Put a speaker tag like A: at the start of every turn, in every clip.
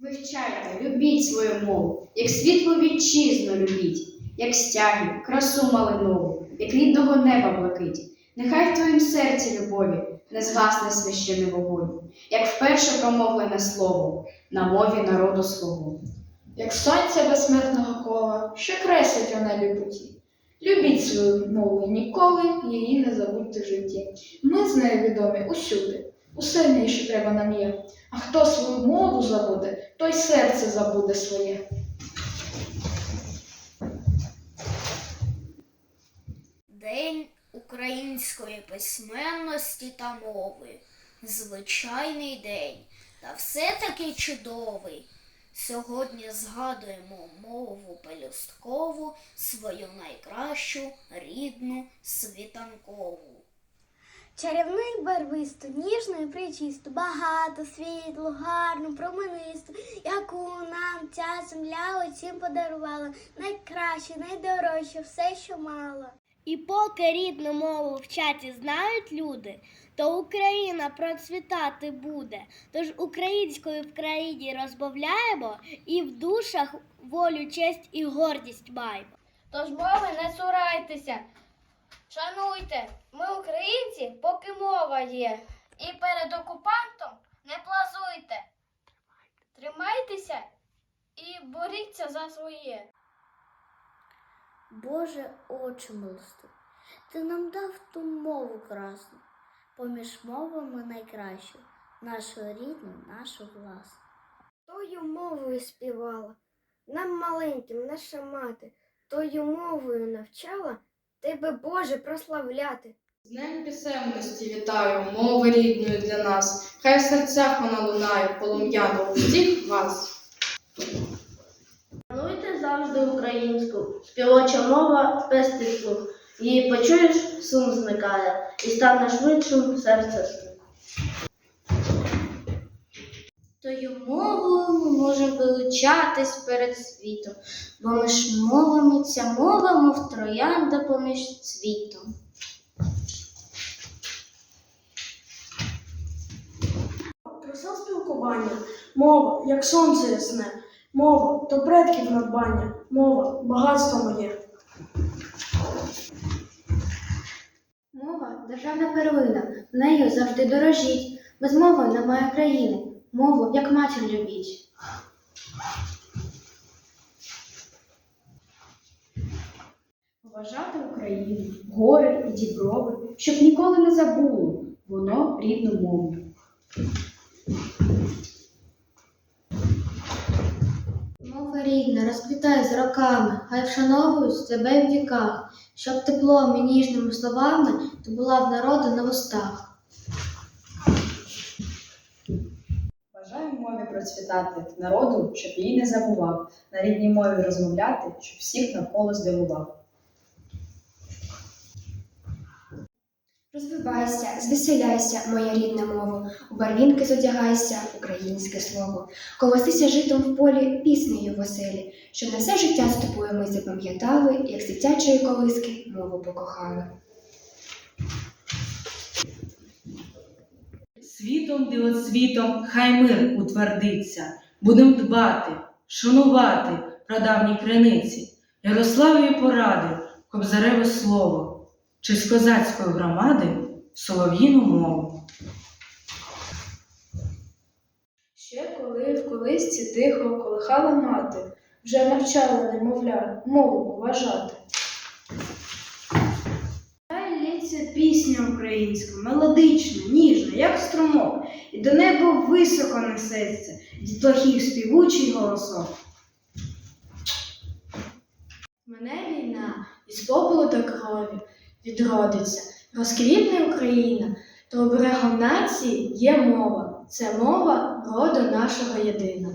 A: Вивчайте, любіть свою мову, як світлу вітчизну любіть, як стягів, красу малинову, як рідного неба блакить. Нехай в твоїм серці любові не згасне священий вогонь, як вперше промовлене слово на мові народу свого.
B: Як сонця безсмертного кола, що креслить у небі путі. Любіть свою мову ніколи її не забудьте в житті. Ми з нею відомі усюди. Усе в що треба нам є. А хто свою мову забуде, той серце забуде своє.
C: День української письменності та мови. Звичайний день, та все-таки чудовий. Сьогодні згадуємо мову пелюсткову, свою найкращу рідну світанкову.
D: Чарівний барвисту, ніжну і причисту, багато, світлу, гарну, променисту, яку нам ця земля усім подарувала. Найкраще, найдорожче, все, що мало. І поки рідну мову вчать і знають люди, то Україна процвітати буде. Тож українською в країні розмовляємо і в душах волю, честь і гордість маємо.
E: Тож мови не цурайтеся. Шануйте, ми українці, поки. І перед окупантом не плазуйте. Тримайтеся і боріться за своє.
C: Боже, очі милостив, ти нам дав ту мову красну, поміж мовами найкращу, нашу рідну, нашу власну.
D: Тою мовою співала, нам маленьким наша мати, тою мовою навчала тебе, Боже, прославляти.
B: З Днем писемності вітаю, мови рідної для нас. Хай в серцях вона лунає, полум'яно у всіх вас.
E: Шануйте завжди українську, співоча мова пестить слух. Її почуєш, сум зникає, і стане швидшим серце стук.
F: Тою мовою ми можемо вилучатись перед світом, бо між мовами ця мова, мов троянда поміж цвітом.
G: Краса спілкування, мова, як сонце ясне, мова то предків надбання, мова багатство моє.
F: Мова державна первина, нею завжди дорожіть. Без мови немає країни. Мову, як матір любіть.
A: Поважати Україну, гори і діброви, щоб ніколи не забуло воно рідну мову.
F: Мова рідна, розквітай з роками, хай вшановують тебе в віках, щоб теплом і ніжними словами ти була в народу на вустах.
A: Бажаю мові процвітати, народу, щоб її не забував, на рідній мові розмовляти, щоб всіх навколо здивував.
H: Розвивайся, звеселяйся, моя рідна мова, у барвінки зодягайся, українське слово, колосися житом в полі, піснею в оселі, щоб на все життя з тобою ми запам'ятали, як з дитячої колиски мову покохали.
I: Світом дивоцвітом хай мир утвердиться, будем дбати, шанувати прадавні криниці, Ярославові поради, кобзареве слово, чи з козацької громади солов'їну мову.
B: Ще коли в колисці тихо колихала мати, вже навчала немовля мову поважати.
G: Лється пісня українська, мелодична, ніжна, як струмок, і до неба високо несеться, дітлахів співучий голосок.
H: Мене війна із попелу до крові відродиться, розквітне Україна, то оберегом нації є мова, це мова роду нашого єдина.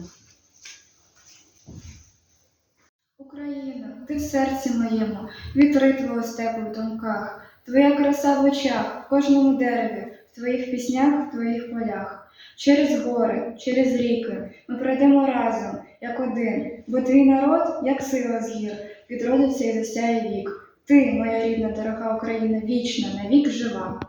J: Україна, ти в серці моєму, вітри твого степу в думках, твоя краса в очах, в кожному дереві, в твоїх піснях, в твоїх полях. Через гори, через ріки ми пройдемо разом, як один, бо твій народ, як сила з гір, відродиться і засяє вік. Ти, моя рідна, дорога Україна, вічна, навік жива.